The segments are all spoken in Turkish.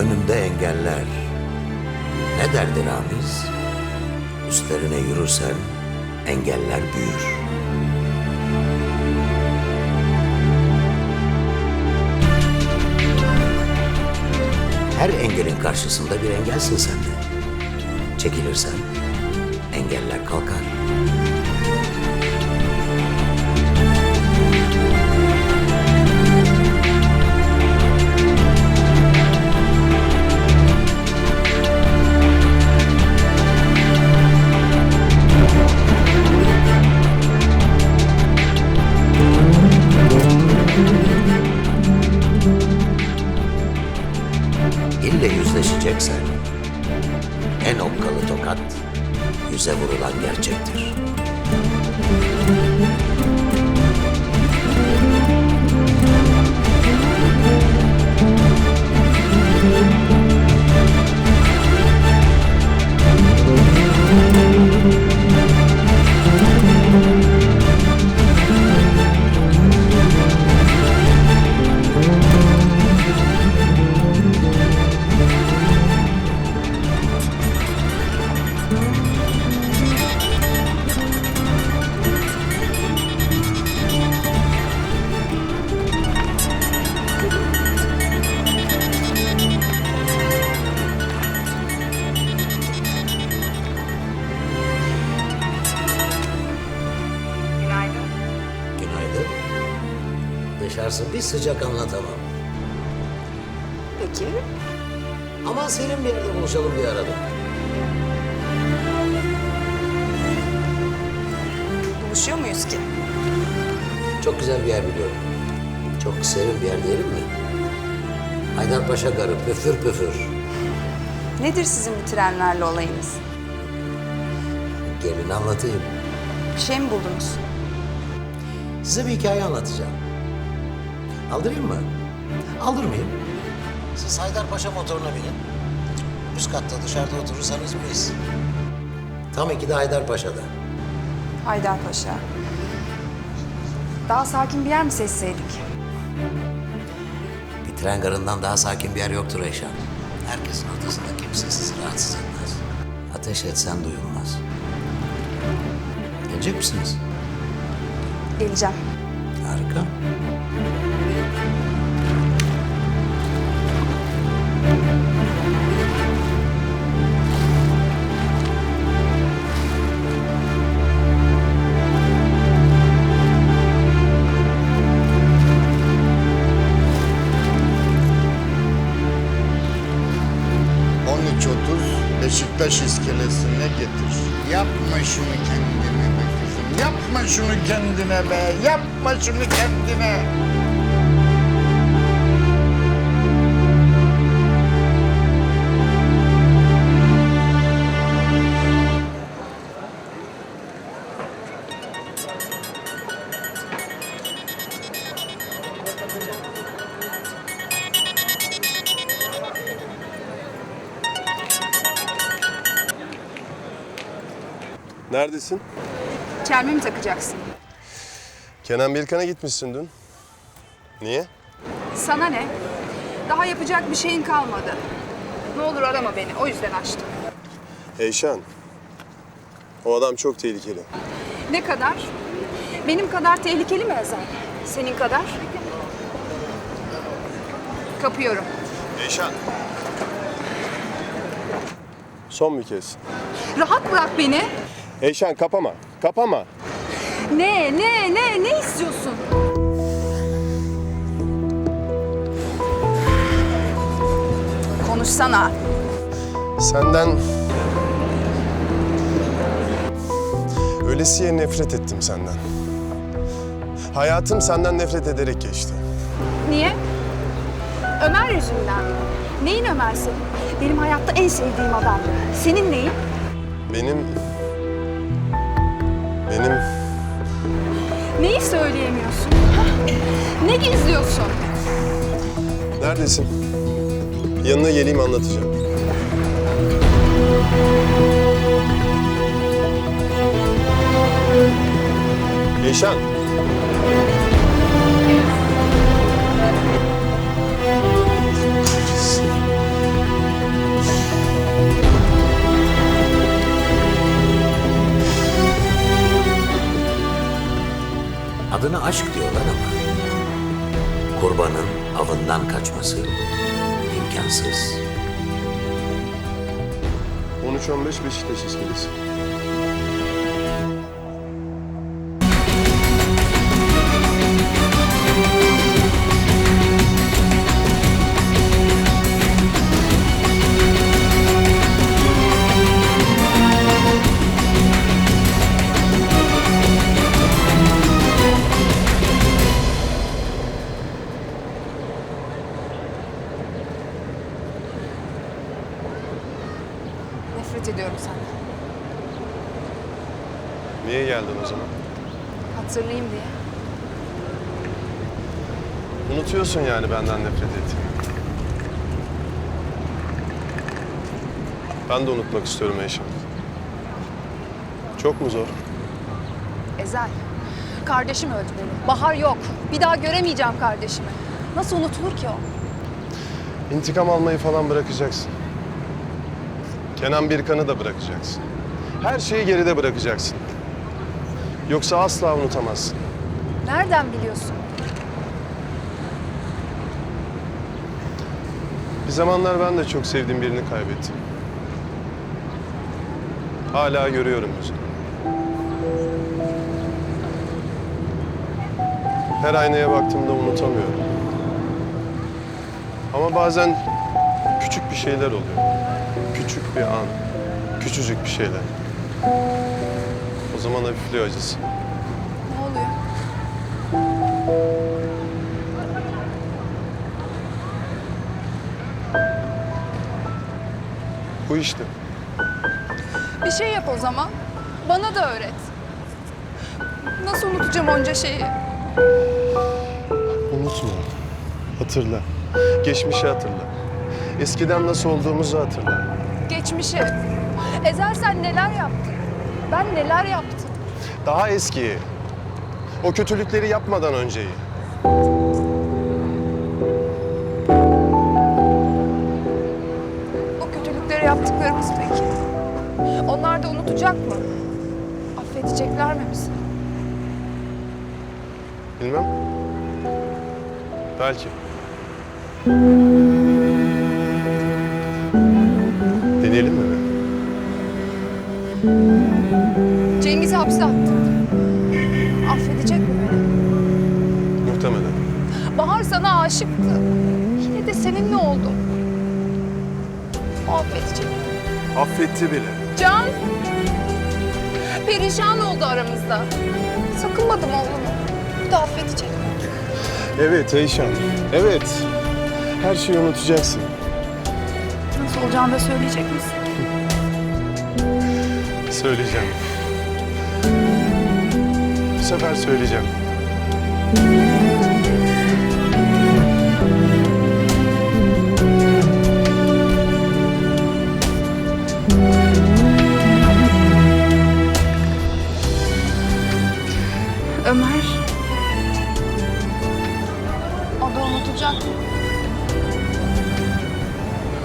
önümde engeller. Ne derdi Ramiz? Üstlerine yürürsen engeller büyür. Her engelin karşısında bir engelsin sen de. Çekilirsen engeller kalkar. İlle yüzleşeceksen en okkalı tokat yüze vurulan gerçektir. Günaydın. Dışarısı bir sıcak anlatamam. Peki. Ama senin bir yerde buluşalım diye aradım. Buluşuyor muyuz ki? Çok güzel bir yer biliyorum. Çok serin bir yer diyelim mi? Haydarpaşa garı püfür püfür. Nedir sizin bu trenlerle olayınız? Gelin anlatayım. Bir şey mi buldunuz? Size bir hikaye anlatacağım. Aldırayım mı? Aldırmayayım. Siz Haydarpaşa motoruna binin. Üst katta dışarıda oturursanız biz. Tam iki de Haydarpaşa'da. Haydarpaşa. Daha sakin bir yer mi seçseydik? Bir tren garından daha sakin bir yer yoktur Eyşan. Herkesin ortasında kimse sizi rahatsız etmez. Ateş etsen duyulmaz. Gelecek misiniz? Geleceğim. Harika. ...13.30 Beşiktaş iskelesine getir. Yapma şunu kendine be kızım. Yapma şunu kendine be. Yapma şunu kendine. Neredesin? Çelme mi takacaksın? Kenan Bilkan'a gitmişsin dün. Niye? Sana ne? Daha yapacak bir şeyin kalmadı. Ne olur arama beni. O yüzden açtım. Eyşan. O adam çok tehlikeli. Ne kadar? Benim kadar tehlikeli mi Ezel? Senin kadar? Kapıyorum. Eyşan. Son bir kez. Rahat bırak beni. Eyşan kapama. Kapama. Ne, ne, ne, ne istiyorsun? Konuşsana. Senden... Ölesiye nefret ettim senden. Hayatım senden nefret ederek geçti. Niye? Ömer yüzünden mi? Neyin Ömer senin? Benim hayatta en sevdiğim adamdı. Senin neyin? Benim... Benim... Neyi söyleyemiyorsun? Ne gizliyorsun? Neredesin? Yanına geleyim anlatacağım. Eyşan. Adına aşk diyorlar ama kurbanın avından kaçması imkansız. 13-15 Beşiktaş iskelesi. Hatırlayayım diye. Unutuyorsun yani benden nefret ettiğini. Ben de unutmak istiyorum Eyşan. Çok mu zor? Ezel. Kardeşim öldü benim. Bahar yok. Bir daha göremeyeceğim kardeşimi. Nasıl unutulur ki o? İntikam almayı falan bırakacaksın. Kenan Birkan'ı da bırakacaksın. Her şeyi geride bırakacaksın. Yoksa asla unutamazsın. Nereden biliyorsun? Bir zamanlar ben de çok sevdiğim birini kaybettim. Hala görüyorum yüzünü. Her aynaya baktığımda unutamıyorum. Ama bazen küçük bir şeyler oluyor. Küçük bir an, küçücük bir şeyler. O zaman hafifliyor acısı. Ne oluyor? Bu işte. Bir şey yap o zaman. Bana da öğret. Nasıl unutacağım onca şeyi? Unutma. Hatırla. Geçmişi hatırla. Eskiden nasıl olduğumuzu hatırla. Geçmişi. Ezel sen neler yaptın? Ben neler yaptım? Daha eskiyi. O kötülükleri yapmadan önceyi. O kötülükleri yaptıklarımız peki? Onlar da unutacak mı? Affedecekler mi bizi? Bilmem. Belki. Deneyelim mi? Cengiz'i hapse attın. Affedecek mi beni? Muhtemelen. Bahar sana aşıktı. Yine de seninle oldu. O affedecek. Affetti bile. Can! Perişan oldu aramızda. Sakınmadım oğlumu. Bu da affedecek. Evet Eyşan. Evet. Her şeyi unutacaksın. Nasıl olacağını da söyleyecek misin? Söyleyeceğim. Bu sefer söyleyeceğim. Ömer. O da unutacak?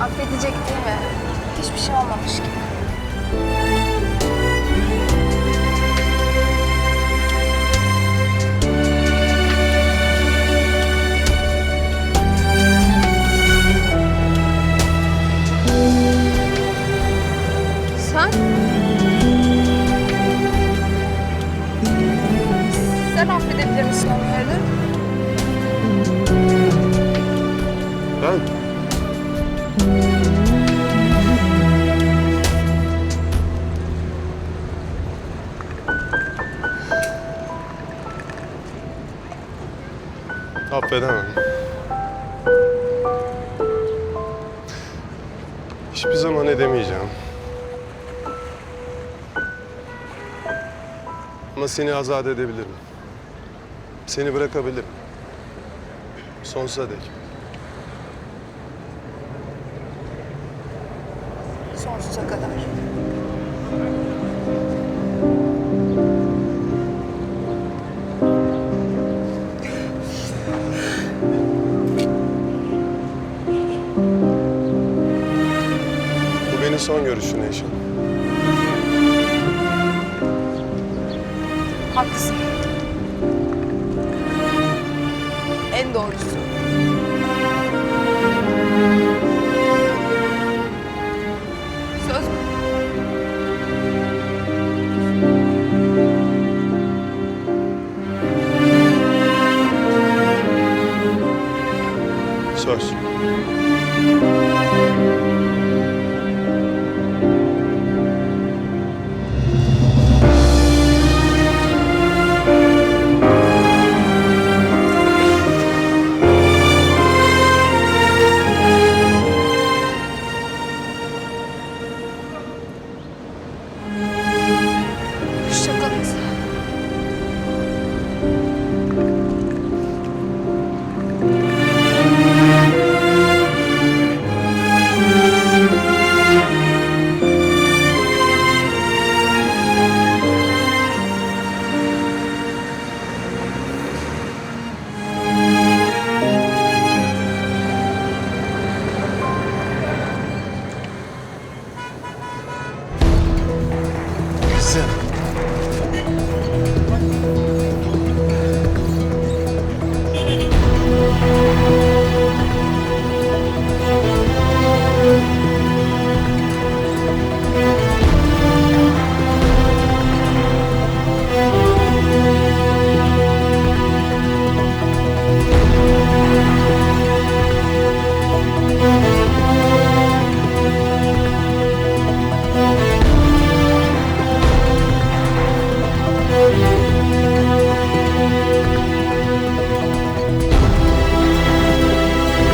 Affedecek değil mi? Hiçbir şey olmamış gibi. Affedemem. Hiçbir zaman edemeyeceğim. Ama seni azat edebilirim. Seni bırakabilirim. Sonsuza dek. Sonsuza kadar. son görüşün Eyşan. Haklısın. En doğrusu. Söz mü? Söz.